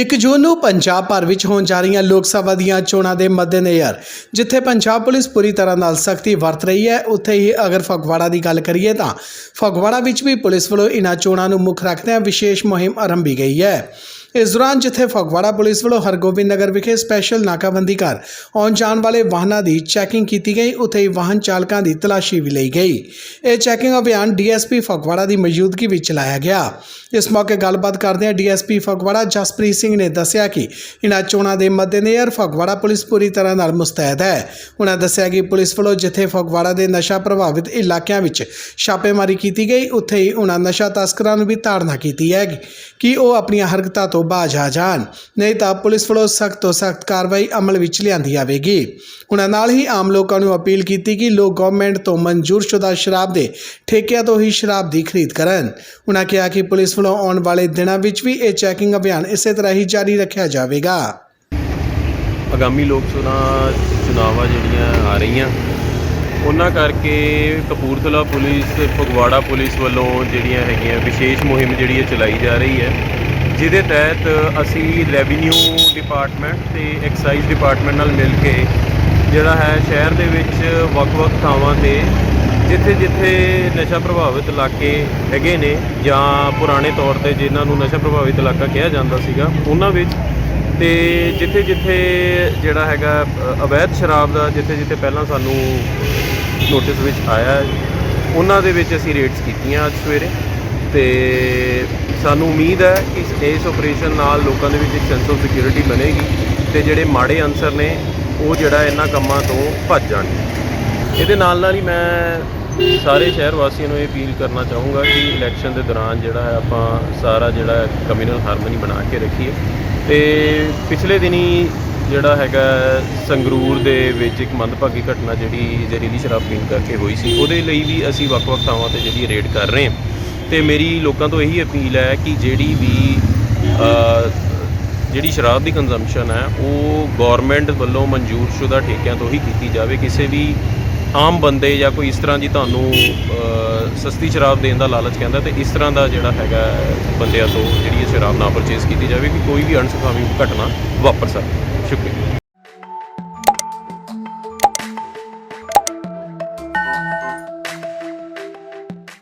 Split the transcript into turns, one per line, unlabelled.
1 ਜੂਨ ਨੂੰ ਪੰਜਾਬ ਭਰ ਵਿੱਚ ਹੋਣ ਜਾ ਰਹੀਆਂ ਲੋਕ ਸਭਾ ਦੀਆਂ ਚੋਣਾਂ ਦੇ ਮੱਦੇਨਜ਼ਰ, ਜਿੱਥੇ ਪੰਜਾਬ ਪੁਲਿਸ ਪੂਰੀ ਤਰ੍ਹਾਂ ਨਾਲ ਸਖਤੀ ਵਰਤ ਰਹੀ ਹੈ, ਉੱਥੇ ਹੀ ਅਗਰ ਫਗਵਾੜਾ ਦੀ ਗੱਲ ਕਰੀਏ ਤਾਂ ਫਗਵਾੜਾ ਵਿੱਚ ਵੀ ਪੁਲਿਸ ਵੱਲੋਂ ਇਨ੍ਹਾਂ ਚੋਣਾਂ ਨੂੰ ਮੁੱਖ ਰੱਖਦਿਆਂ ਵਿਸ਼ੇਸ਼ ਮੁਹਿੰਮ ਆਰੰਭੀ ਗਈ ਹੈ। ਇਸ ਦੌਰਾਨ ਜਿੱਥੇ ਫਗਵਾੜਾ ਪੁਲਿਸ ਵੱਲੋਂ ਹਰਗੋਬਿੰਦ ਨਗਰ ਵਿਖੇ ਸਪੈਸ਼ਲ ਨਾਕਾਬੰਦੀ ਕਰ ਆਉਣ ਜਾਣ ਵਾਲੇ ਵਾਹਨਾਂ ਦੀ ਚੈਕਿੰਗ ਕੀਤੀ ਗਈ, ਉੱਥੇ ਹੀ ਵਾਹਨ ਚਾਲਕਾਂ ਦੀ ਤਲਾਸ਼ੀ ਵੀ ਲਈ ਗਈ। ਇਹ ਚੈਕਿੰਗ ਅਭਿਆਨ ਡੀਐਸਪੀ ਫਗਵਾੜਾ ਦੀ ਮੌਜੂਦਗੀ ਵਿੱਚ ਚਲਾਇਆ ਗਿਆ। ਇਸ ਮੌਕੇ ਗੱਲਬਾਤ ਕਰਦਿਆਂ ਡੀਐਸਪੀ ਫਗਵਾੜਾ ਜਸਪ੍ਰੀਤ ਸਿੰਘ ਨੇ ਦੱਸਿਆ ਕਿ ਇਨ੍ਹਾਂ ਚੋਣਾਂ ਦੇ ਮੱਦੇਨਜ਼ਰ ਫਗਵਾੜਾ ਪੁਲਿਸ ਪੂਰੀ ਤਰ੍ਹਾਂ ਨਾਲ ਮੁਸਤੈਦ ਹੈ। ਉਹਨਾਂ ਦੱਸਿਆ ਕਿ ਪੁਲਿਸ ਵੱਲੋਂ ਜਿੱਥੇ ਫਗਵਾੜਾ ਦੇ ਨਸ਼ਾ ਪ੍ਰਭਾਵਿਤ ਇਲਾਕਿਆਂ ਵਿੱਚ ਛਾਪੇਮਾਰੀ ਕੀਤੀ ਗਈ, ਉੱਥੇ ਹੀ ਉਹਨਾਂ ਨਸ਼ਾ ਤਸਕਰਾਂ ਨੂੰ ਵੀ ਤਾੜਨਾ ਕੀਤੀ ਹੈ ਕਿ ਉਹ ਆਪਣੀਆਂ ਹਰਕਤਾਂ ਤੋਂ ਬਾਜ਼ ਆ ਜਾਣ। ਨਹੀਂ ਤਾਂ ਪੁਲਿਸ ਵੱਲੋਂ ਸਖਤ ਤੋਂ ਸਖਤ ਕਾਰਵਾਈ ਅਮਲ ਵਿੱਚ ਲਿਆਂਦੀ ਜਾਵੇਗੀ। ਉਹਨਾਂ ਨਾਲ ਹੀ ਆਮ ਲੋਕਾਂ ਨੂੰ ਅਪੀਲ ਕੀਤੀ ਕਿ ਲੋਕ ਗਵਰਨਮੈਂਟ ਤੋਂ ਮਨਜ਼ੂਰਸ਼ੁਦਾ ਸ਼ਰਾਬ ਦੇ ਠੇਕਿਆਂ ਤੋਂ ਹੀ ਸ਼ਰਾਬ ਦੀ ਖਰੀਦ ਕਰਨ। ਉਹਨਾਂ ਕਿਹਾ ਕਿ ਪੁਲਿਸ ਵੱਲੋਂ ਆਉਣ ਵਾਲੇ ਦਿਨਾਂ ਵਿੱਚ ਵੀ ਇਹ ਚੈਕਿੰਗ ਅਭਿਆਨ ਇਸੇ ਤਰ੍ਹਾਂ ਹੀ ਜਾਰੀ ਰੱਖਿਆ ਜਾਵੇਗਾ।
ਆਗਾਮੀ ਲੋਕ ਸਭਾ ਚੁਣਾਵਾਂ ਜਿਹੜੀਆਂ ਆ ਰਹੀਆਂ, ਉਹਨਾਂ ਕਰਕੇ ਕਪੂਰਥਲਾ ਪੁਲਿਸ ਤੇ ਫਗਵਾੜਾ ਪੁਲਿਸ ਵੱਲੋਂ ਜਿਹੜੀਆਂ ਹੈਗੀਆਂ ਵਿਸ਼ੇਸ਼ ਮੁਹਿੰਮ ਜਿਹੜੀ ਹੈ ਚਲਾਈ ਜਾ ਰਹੀ ਹੈ ਜਿਹਦੇ ਤਹਿਤ ਅਸੀਂ ਰੈਵਨਿਊ ਡਿਪਾਰਟਮੈਂਟ ਤੇ ਐਕਸਾਈਜ਼ ਡਿਪਾਰਟਮੈਂਟ ਨਾਲ ਮਿਲ ਕੇ ਜਿਹੜਾ ਹੈ ਸ਼ਹਿਰ ਦੇ ਵਿੱਚ ਵੱਖ-ਵੱਖ ਥਾਵਾਂ ਤੇ ਜਿੱਥੇ-ਜਿੱਥੇ ਨਸ਼ਾ ਪ੍ਰਭਾਵਿਤ ਇਲਾਕੇ ਹੈਗੇ ਨੇ ਜਾਂ ਪੁਰਾਣੇ ਤੌਰ ਤੇ ਜਿਨ੍ਹਾਂ ਨੂੰ ਨਸ਼ਾ ਪ੍ਰਭਾਵਿਤ ਇਲਾਕਾ ਕਿਹਾ ਜਾਂਦਾ ਸੀਗਾ, ਉਹਨਾਂ ਵਿੱਚ ਤੇ ਜਿੱਥੇ ਜਿੱਥੇ ਜਿਹੜਾ ਹੈਗਾ ਅਵੈਧ ਸ਼ਰਾਬ ਦਾ ਜਿੱਥੇ ਜਿੱਥੇ ਪਹਿਲਾਂ ਸਾਨੂੰ ਨੋਟਿਸ ਵਿੱਚ ਆਇਆ ਉਹਨਾਂ ਦੇ ਵਿੱਚ ਅਸੀਂ ਰੇਡਸ ਕੀਤੀਆਂ ਅੱਜ ਸਵੇਰੇ ਤੇ ਸਾਨੂੰ ਉਮੀਦ ਹੈ ਕਿ ਇਸ- ਇਸ ਆਪਰੇਸ਼ਨ ਨਾਲ ਲੋਕਾਂ ਦੇ ਵਿੱਚ ਇੱਕ ਸੈਂਸ ਆਫ ਸਿਕਿਉਰਿਟੀ ਬਣੇਗੀ ਤੇ ਜਿਹੜੇ ਮਾੜੇ ਅਨਸਰ ਨੇ, ਉਹ ਜਿਹੜਾ ਇਹਨਾਂ ਕੰਮਾਂ ਤੋਂ ਭੱਜ ਜਾਣਗੇ। ਇਹਦੇ ਨਾਲ ਨਾਲ ਹੀ ਮੈਂ ਸਾਰੇ ਸ਼ਹਿਰ ਵਾਸੀਆਂ ਨੂੰ ਇਹ ਅਪੀਲ ਕਰਨਾ ਚਾਹੂੰਗਾ ਕਿ ਇਲੈਕਸ਼ਨ ਦੇ ਦੌਰਾਨ ਜਿਹੜਾ ਹੈ ਆਪਾਂ ਸਾਰਾ ਜਿਹੜਾ ਕਮਿਊਨਲ ਹਾਰਮਨੀ ਬਣਾ ਕੇ ਰੱਖੀਏ। ਤੇ ਪਿਛਲੇ ਦਿਨੀ ਜਿਹੜਾ ਹੈਗਾ ਸੰਗਰੂਰ ਦੇ ਵਿੱਚ ਇੱਕ ਮੰਦਭਾਗੀ ਘਟਨਾ ਜਿਹੜੀ ਜ਼ਹਿਰੀਲੀ ਸ਼ਰਾਬ ਪੀਣ ਕਰਕੇ ਹੋਈ ਸੀ, ਉਹਦੇ ਲਈ ਵੀ ਅਸੀਂ ਵੱਖ-ਵੱਖ ਥਾਵਾਂ ਤੇ ਜਿਹੜੀ ਰੇਡ ਕਰ ਰਹੇ ਹਾਂ। ਤੇ ਮੇਰੀ ਲੋਕਾਂ ਤੋਂ ਇਹੀ ਅਪੀਲ ਹੈ ਕਿ ਜਿਹੜੀ ਵੀ ਜਿਹੜੀ ਸ਼ਰਾਬ ਦੀ ਕੰਜ਼ੰਪਸ਼ਨ ਹੈ, ਉਹ ਗਵਰਨਮੈਂਟ ਵੱਲੋਂ ਮਨਜ਼ੂਰਸ਼ੁਦਾ ਠੇਕਿਆਂ ਤੋਂ ਹੀ ਕੀਤੀ ਜਾਵੇ। ਕਿਸੇ ਵੀ ਆਮ ਬੰਦੇ ਜਾਂ ਕੋਈ ਇਸ ਤਰ੍ਹਾਂ ਦੀ ਤੁਹਾਨੂੰ ਸਸਤੀ ਸ਼ਰਾਬ ਦੇਣ ਦਾ ਲਾਲਚ ਕਹਿੰਦਾ ਤੇ ਇਸ ਤਰ੍ਹਾਂ ਦਾ ਜਿਹੜਾ ਹੈਗਾ ਬੰਦਿਆਂ ਤੋਂ ਜਿਹੜੀ ਇਹ ਸ਼ਰਾਬ ਨਾ ਪਰਚੇਸ ਕੀਤੀ ਜਾਵੇ ਕਿ ਕੋਈ ਵੀ ਅਣਸੁਖਾਵੀ ਘਟਨਾ ਵਾਪਰ ਸਕੇ। ਸ਼ੁਕਰੀਆ।